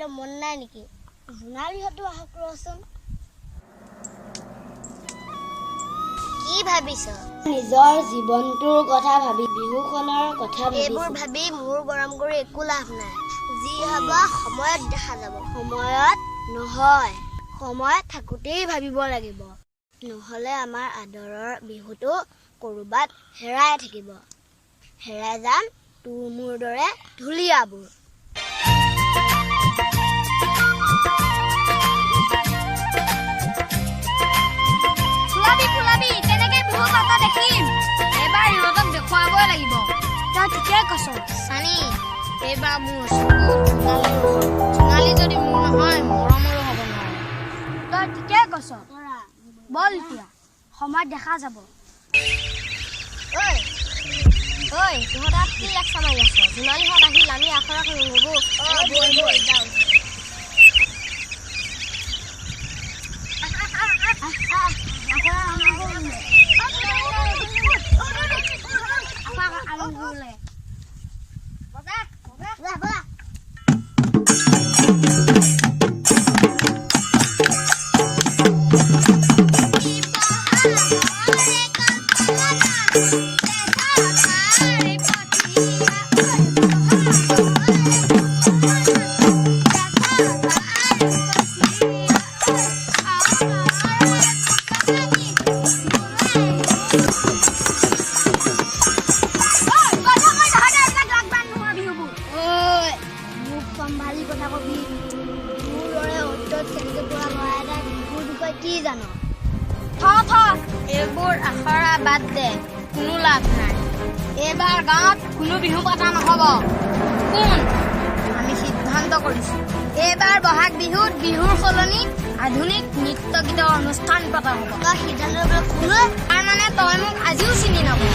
নেকি? জোনালীহঁতো আহক ৰচোন। কি ভাবিছ? নিজৰ জীৱনটোৰ কথা ভাবি বিহুখনৰ কথা এইবোৰ ভাবি ভাবি মূৰ গৰম কৰি একো লাভ নাই। যি হব সময়ত দেখা যাব। সময়ত নহয় সময় থাকোঁতেই ভাবিব লাগিব। নহ'লে আমাৰ আদৰৰ বিহুটো ক'ৰবাত হেৰাই থাকিব। হেৰাই যাম তোৰ মোৰ দৰে ঢুলীয়াবোৰ। সোণালী জোনালীহঁত আহিল আমি আখৰা কৰি নবৌ। বৈ বৈ যাওঁ জান? থ থ। এইবোৰ আখৰা বাদ দে কোনো লাভ নাই। এইবাৰ গাঁৱত কোনো বিহু পতা নহ'ব। কোন? আমি সিদ্ধান্ত কৰিছো। এইবাৰ বহাগ বিহুত বিহুৰ সলনি আধুনিক নৃত্য গীতৰ অনুষ্ঠান পতা হ'ব। তই সিদ্ধান্ত ল'বলৈ কোনো? তাৰ মানে তই মোক আজিও চিনি নাপাৱ।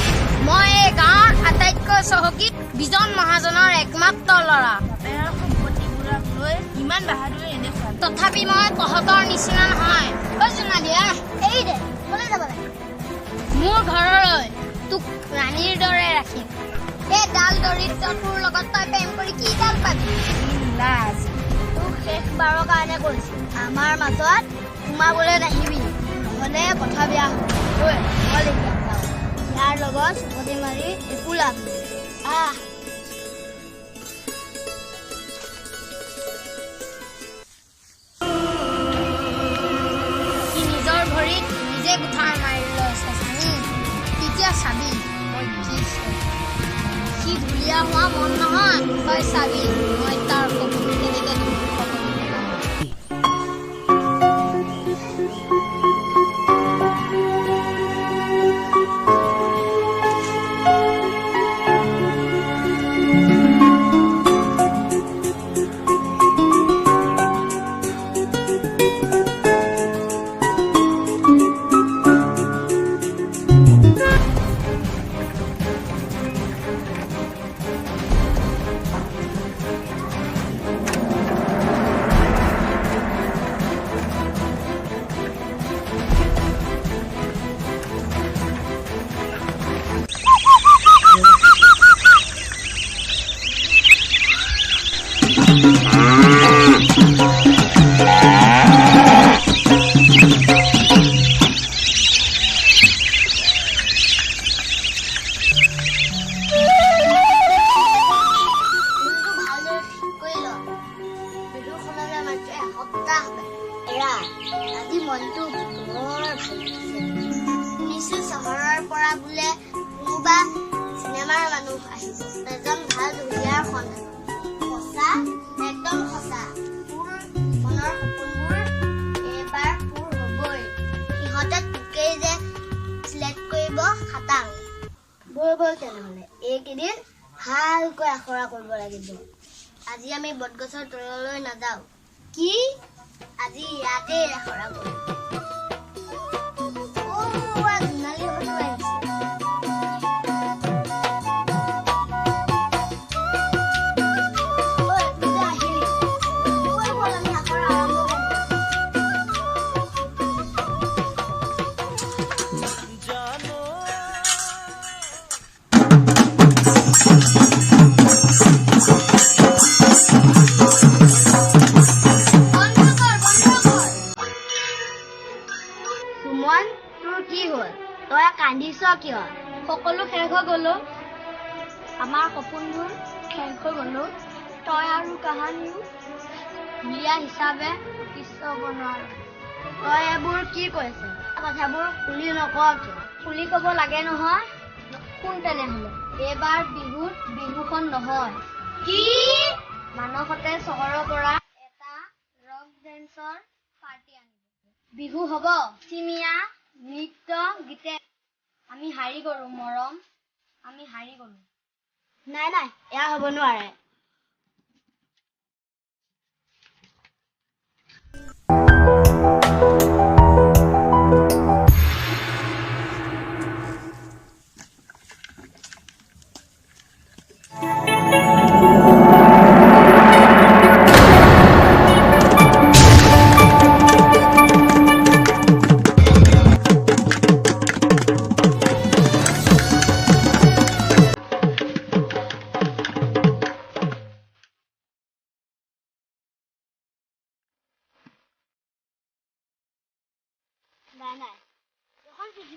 মই এই গাঁৱৰ আটাইতকৈ চহকী বিজন মহাজনৰ একমাত্ৰ ল'ৰা। ইমান বাহাদুৰি এনে তথাপি মই তহঁতৰ নিচিনা নহয়। ঐ জোনালী আহ এৰি দে ক'লৈ যাব লাগে মোৰ ঘৰলৈ তোক ৰাণীৰ দৰে ৰাখিম এই ডাল দৰিদ্ৰটোৰ লগত তই প্ৰেম কৰি কি ডাল পাবি লাজ তোক শেষবাৰৰ কাৰণে কৰিছো আমাৰ মাজত সোমাবলৈ নাহিবি নহ'লে কথা বেয়া হ'ব। ইয়াৰ লগত চুপতি মাৰি একো লাভ নাই আহ চাবি মই কি। সি ঢুলীয়া হোৱা মন নহয় তই চাবি মই তাৰ সপোন আজি মনটো শুনিছো চহৰৰ পৰা বোলে কোনোবা চিনেমাৰ মানুহ আহিব এজন ভাল ঢুলীয়াৰ সন্ধান সঁচা একদম সঁচা এইকেইদিন ভালকৈ আখৰা কৰিব লাগিব আজি আমি বটগছৰ তললৈ নাযাওঁ কি আজি ইয়াতেই আখৰা কৰিম অ', আ, সপোনবোৰ শেষ হৈ গ'লো তই আৰু কাহানিও মিয়া হিচাপে নোৱাৰো। তই এইবোৰ কি কৈছ? কথাবোৰ খুলি নক কিয়? খুলি ক'ব লাগে নহয়। শুন তেনেহ'লে এইবাৰ বিহুত বিহুখন নহয়। কি? মানসতে চহৰৰ পৰা এটা ৰক ডেন্সৰ পাৰ্টি আনিব। বিহু হ'ব। চিমিয়া নৃত্য গীতে। আমি হাৰি গ'লো মৰম। আমি হাৰি গ'লো নাই নাই এয়া হ'ব নোৱাৰে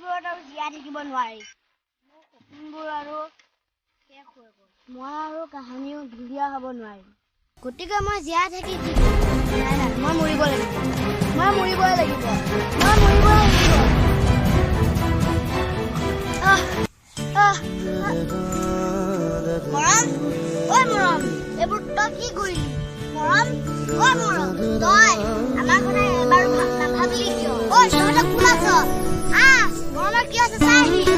পৃথিৱীত আৰু জীয়াই থাকিব নোৱাৰি। মোৰ সপোনবোৰ আৰু শেষ হৈ গ'ল মই আৰু কাহানিও ধুনীয়া হ'ব নোৱাৰিম। গতিকে মই জীয়াই থাকি মই মৰিব লাগিব। মই মৰিবই লাগিব। মই মৰিবই লাগিব। মৰম? ঐ মৰম এইবোৰ তই কি কৰিলি? মৰম? ঐ মৰম তই আমাৰ কথা এবাৰ ভাব নাভাবিলি কিয়? ঐ তহঁতে কোন আছ আহ মৰমৰ কি আছে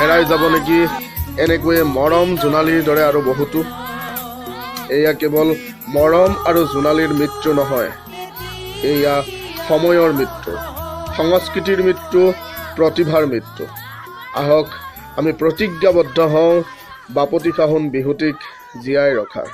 হেৰাই যাব নেকি? এনেকৈয়ে মৰম জোনালীৰ দৰে আৰু বহুতো। এয়া কেৱল মৰম আৰু জোনালীৰ মৃত্যু নহয় এয়া সময়ৰ মৃত্যু সংস্কৃতিৰ মৃত্যু প্ৰতিভাৰ মৃত্যু। আহক আমি প্ৰতিজ্ঞাবদ্ধ হওঁ বাপতি সাহোন বিহুটিক জীয়াই ৰখাৰ।